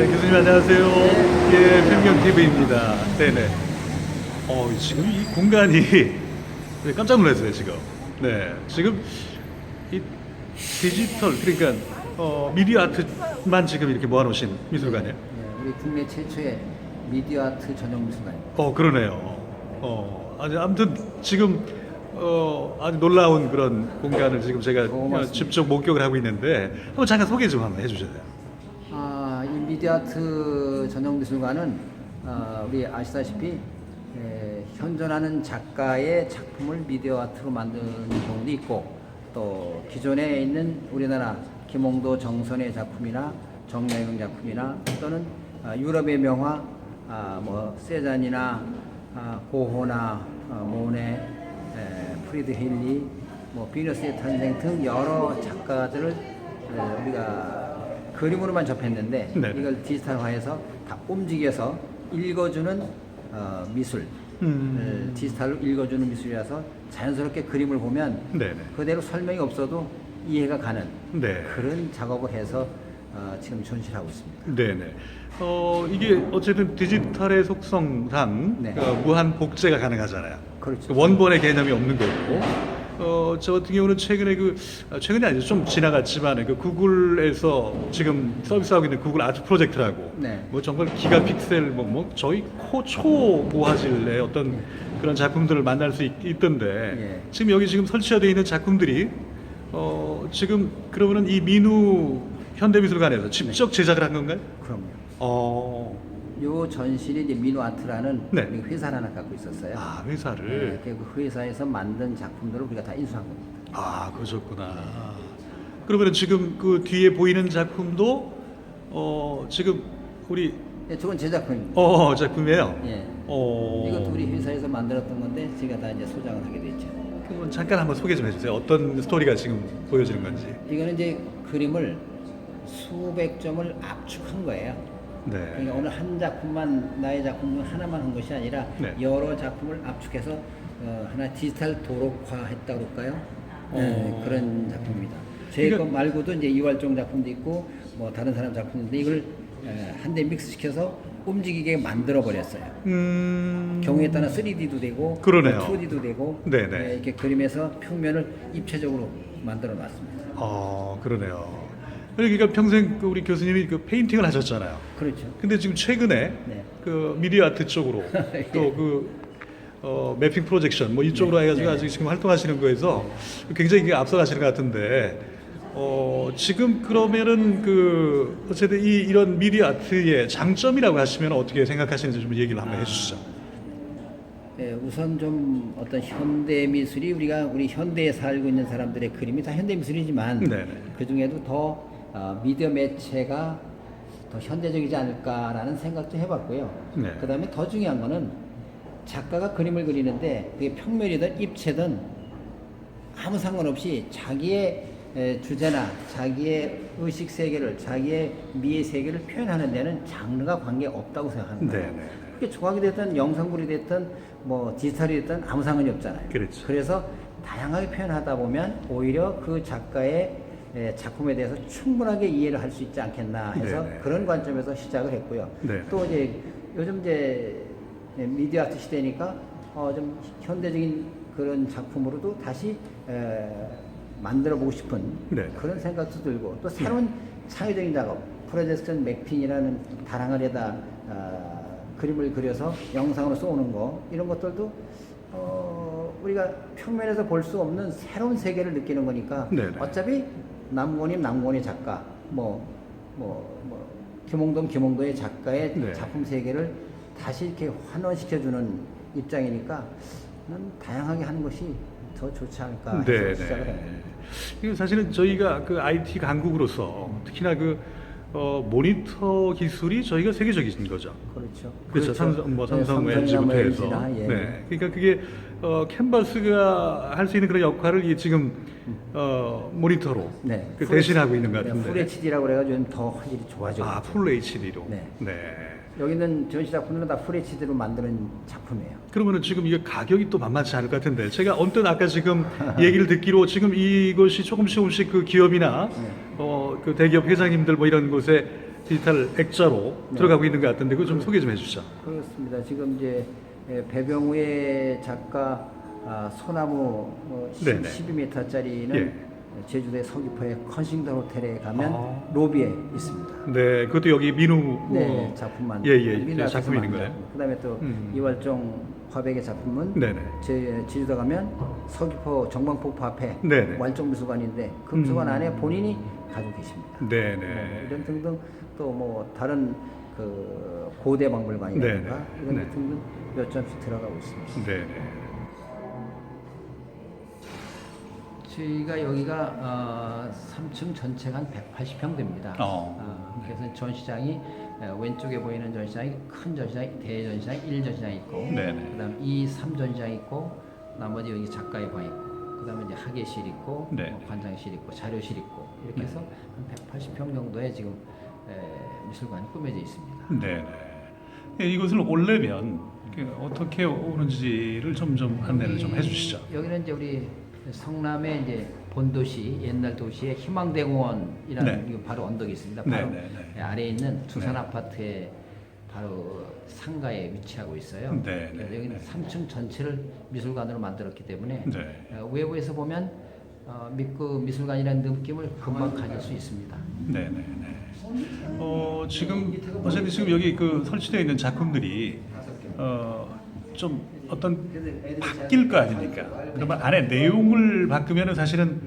네, 교수님 안녕하세요. 예, 평경 TV입니다. 네네. 어, 지금 이 공간이 네, 깜짝 놀랐어요 지금. 네, 지금 이 디지털 그러니까 어, 미디어 아트만 지금 이렇게 모아놓으신 미술관이에요. 네, 우리 국내 최초의 미디어 아트 전용 미술관입니다. 어, 그러네요. 어, 아주 아무튼 지금 어, 아주 놀라운 그런 공간을 지금 제가 고맙습니다. 직접 목격을 하고 있는데 한번 잠깐 소개 좀 한번. 아, 이 미디어 아트 전용 미술관은 아, 우리 아시다시피 에, 현존하는 작가의 작품을 미디어 아트로 만드는 경우도 있고 또 기존에 있는 우리나라 김홍도 정선의 작품이나 정약용 작품이나 또는 아, 유럽의 명화 아, 뭐 세잔이나 아, 고호나 아, 모네 에, 프리드 힐리 뭐 비너스의 탄생 등 여러 작가들을 에, 우리가 그림으로만 접했는데 네. 이걸 디지털화해서 다 움직여서 읽어주는 어, 미술 음. 을 디지털로 읽어주는 미술이라서 자연스럽게 그림을 보면 네네. 그대로 설명이 없어도 이해가 가는 네. 그런 작업을 해서 어, 지금 전시하고 있습니다. 네네. 어 이게 어쨌든 디지털의 속성상 네. 어, 무한 복제가 가능하잖아요. 그렇죠. 원본의 개념이 없는 거고. 어, 저 같은 경우는 최근에 그 아, 최근이 아니죠 좀 지나갔지만 그 구글에서 지금 서비스하고 있는 구글 아트 프로젝트라고 네. 뭐 정말 기가 픽셀 뭐, 뭐 저희 코초 고화질의 어떤 그런 작품들을 만날 수 있, 있던데 예. 지금 여기 지금 설치되어 있는 작품들이 어, 지금 그러면은 이 민우 현대미술관에서 직접 제작을 한 건가요? 그럼요. 어, 요 전실이 이제 민우 아트라는 네. 우리 회사를 하나 갖고 있었어요. 아 회사를 네, 그 회사에서 만든 작품들을 우리가 다 인수한 겁니다. 아 그러셨구나. 그러면 지금 그 뒤에 보이는 작품도 어 지금 우리 네, 저건 제 작품입니다. 어 작품이에요. 예. 어 이것도 우리 회사에서 만들었던 건데 제가 다 이제 소장을 하게 됐죠. 그럼 잠깐 한번 소개 좀 해주세요. 어떤 스토리가 지금 보여지는 건지. 이거는 이제 그림을 수백 점을 압축한 거예요. 네. 그러니까 오늘 한 작품만 나의 작품 중 하나만 한 것이 아니라 네. 여러 작품을 압축해서 어, 하나 디지털 도록화했다 그럴까요? 네, 어. 그런 작품입니다. 제것 그러니까- 말고도 이제 이활종 작품도 있고 뭐 다른 사람 작품인데 이걸 한대 믹스 시켜서 움직이게 만들어 버렸어요. 음. 경우에 따라 3D도 되고 그러네요. 2D도 되고 네네. 예, 이렇게 그림에서 평면을 입체적으로 만들어 놨습니다. 어 그러네요. 그러니까 평생 그 우리 교수님이 그 페인팅을 하셨잖아요. 그렇죠. 근데 지금 최근에 네. 그 미디어 아트 쪽으로 또그 어, 매핑 프로젝션 뭐 이쪽으로 네, 해가지고 네. 아직 지금 활동하시는 거에서 굉장히 이게 앞서가시는 것 같은데 어, 지금 그러면은 그 어쨌든 이 이런 미디어 아트의 장점이라고 하시면 어떻게 생각하시는지 좀 얘기를 한번 해주시죠. 예, 우선 좀 어떤 현대 미술이 우리가 우리 현대에 살고 있는 사람들의 그림이 다 현대 미술이지만 네네. 그 중에도 더 어, 미디어 매체가 더 현대적이지 않을까라는 생각도 해봤고요. 네. 그 다음에 더 중요한 거는 작가가 그림을 그리는데 그게 평면이든 입체든 아무 상관없이 자기의 에, 주제나 자기의 의식 세계를 자기의 미의 세계를 표현하는 데는 장르가 관계 없다고 생각하는 거예요. 네네. 그게 조각이 됐든 영상물이 됐든 뭐 디지털이 됐든 아무 상관이 없잖아요. 그렇죠. 그래서 다양하게 표현하다 보면 오히려 그 작가의 에, 작품에 대해서 충분하게 이해를 할 수 있지 않겠나 해서 네네. 그런 관점에서 시작을 했고요. 네네. 또 이제 요즘 이제 미디어 아트 시대니까 어, 좀 현대적인 그런 작품으로도 다시 에, 만들어 보고 싶은 네네. 그런 생각도 들고 또 새로운 창의적인 작업 프로젝션 맥핀이라는 다랑을에다 어, 그림을 그려서 영상으로 쏘는 거 이런 것들도 어, 우리가 평면에서 볼 수 없는 새로운 세계를 느끼는 거니까 네네. 어차피 남원님 남원의 작가 뭐 뭐, 뭐, 김홍동 김홍도의 작가의 네. 작품 세계를 다시 이렇게 환원시켜주는 입장이니까 는 다양하게 하는 것이 더 좋지 않을까 네, 시작을 네. 했습니다. 이거 사실은 저희가 그 IT 강국으로서 특히나 그 어, 모니터 기술이 저희가 세계적인 거죠. 그렇죠. 그렇죠. 삼성, 뭐 네, 삼성, 삼성이나 LG부터 뭐 해서. 예. 네. 그러니까 그게 어, 캔버스가 할 수 있는 그런 역할을 이 지금 어, 모니터로 네. 그풀 대신하고 있는 것 네, 같은데. 풀 HD라고 그래가지고 요즘 더 화질이 좋아지고 아. 풀 HD로. 네. 네. 여기 있는 전시 작품들은 다 풀 HD로 만드는 작품이에요. 그러면은 지금 이게 가격이 또 만만치 않을 것 같은데 제가 언뜻 아까 지금 얘기를 듣기로 지금 이것이 조금씩 조금씩 그 기업이나 네. 어 그 대기업 회장님들 뭐 이런 곳에 디지털 액자로 네. 들어가고 있는 것 같은데 그거 좀 소개 좀 해주시죠. 그렇습니다. 지금 이제 예, 배병우의 작가 아, 소나무 어, 네네. 12m짜리는 예. 제주도의 서귀포의 컨싱턴 호텔에 가면 아. 로비에 있습니다. 네, 그것도 여기 민우 네, 어, 작품만 예, 예, 예, 작품이 있는 만든 거예요. 작품. 그다음에 또 음. 이월종 화백의 작품은 네네. 제 제주도 가면 서귀포 정방폭포 앞에 네네. 왈종미술관인데 그 미술관 음. 안에 본인이 가지고 계십니다. 네네. 네, 이런 등등 또 뭐 다른 그 고대 박물관이라든가 네네. 이런 네. 등등 몇 점씩 들어가고 있습니다. 네네. 저희가 여기가 어, 3층 전체가 한 180평 됩니다. 어. 어, 그래서 전시장이 어, 왼쪽에 보이는 전시장이 큰 전시장, 대전시장, 1전시장 있고, 네네. 그다음 2, 3전시장 있고, 나머지 여기 작가의 방 있고, 그다음에 이제 학예실 있고, 네. 뭐 관장실 있고, 자료실 있고 이렇게 해서 한 180평 정도의 지금 에, 미술관이 꾸며져 있습니다. 네네. 예, 이곳을 오려면 그 어떻게 오는지를 좀좀 안내를 좀 해주시죠. 여기는 이제 우리 성남의 이제 본도시 옛날 도시의 희망대공원이라는 네. 바로 언덕이 있습니다. 네, 바로 네, 네. 아래에 있는 두산 네. 아파트의 바로 상가에 위치하고 있어요. 네, 네, 여기는 네. 3층 전체를 미술관으로 만들었기 때문에 네. 어, 외부에서 보면 어, 미- 그 미술관이라는 느낌을 금방 가질 수 있습니다. 네네네. 어 지금 어쨌든 지금 여기 그 설치되어 있는 작품들이 어 좀 어떤 바뀔 거 아닙니까? 그러면 안에 내용을 바꾸면은 사실은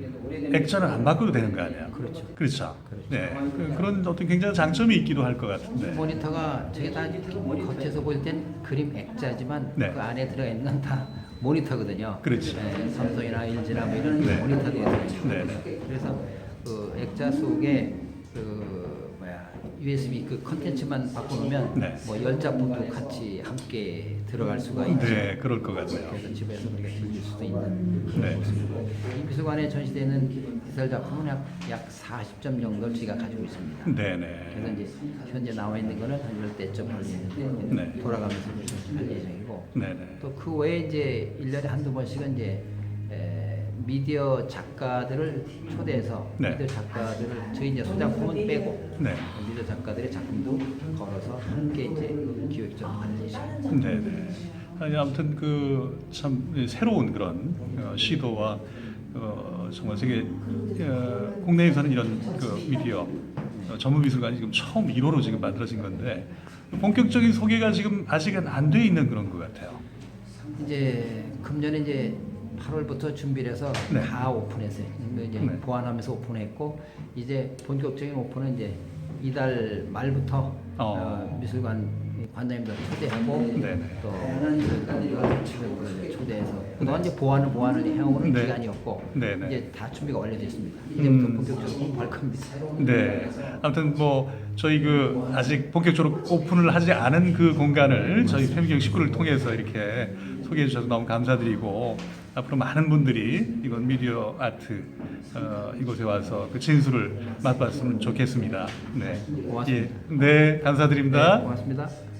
액자는 안 바꿔도 되는 거 아니야? 그렇죠. 그렇죠. 네. 그, 런 어떤 굉장한 장점이 있기도 할 것 같은데. 모니터가 저게 다 겉에서 볼 땐 그림 액자지만 네. 그 안에 들어가 있는 건다 모니터거든요. 그렇지. 네, 삼성이나 LG나 뭐 이런 네. 모니터들이 있어요. 네, 네. 그래서 그 액자 속에 그 뭐야 USB 그 컨텐츠만 바꿔놓으면 네. 뭐열 작품도 같이 함께 들어갈 수가 있죠. 네, 그럴 것 같네요. 그래서 집에서 우리가 즐길 수도 있는 그런 네. 모습이고 이 미술관에 전시되는 디지털 작품은 약, 약 40점 정도를 저희가 가지고 있습니다. 네네. 그래서 이제 현재 나와 있는 거는 한 열대점 걸려 있는데 네. 돌아가면서 할 예정이고 네 네. 또 그 외에 이제 일년에 한두 번씩은 이제 에, 미디어 작가들을 초대해서 네. 미디어 작가들을 저희 이제 소작품은 빼고 네. 미디어 작가들의 작품도 걸어서 함께 이제 하는 예정입니다. 네네. 아니 아무튼 그 참 새로운 그런 어, 시도와 어, 정말 세계 어, 국내에서는 이런 그 미디어 어, 전문 미술관이 지금 처음 1호로 지금 만들어진 건데 본격적인 소개가 지금 아직은 안 돼 있는 그런 것 같아요. 이제 금년에 이제 8월부터 준비를 해서 네. 다 오픈했어요. 이제 네. 보완하면서 오픈했고 이제 본격적인 오픈은 이제 이달 말부터 어. 어, 미술관 관장님들 초대하고 네네. 또 우리가 친구들 초대해서 그동안 이제 보완을 보완을 해오는 네. 기간이었고 네네. 이제 다 준비가 완료되어 있습니다. 이제부터 음. 본격적으로 겁니다. 네. 아무튼 뭐 저희 그 아직 본격적으로 오픈을 하지 않은 그 공간을 저희 패미경 식구를 통해서 이렇게 소개해 주셔서 너무 감사드리고 앞으로 많은 분들이 이건 미디어 아트 어, 이곳에 와서 그 진수를 맛봤으면 좋겠습니다. 네. 고맙습니다. 예. 네, 감사드립니다. 네, 고맙습니다.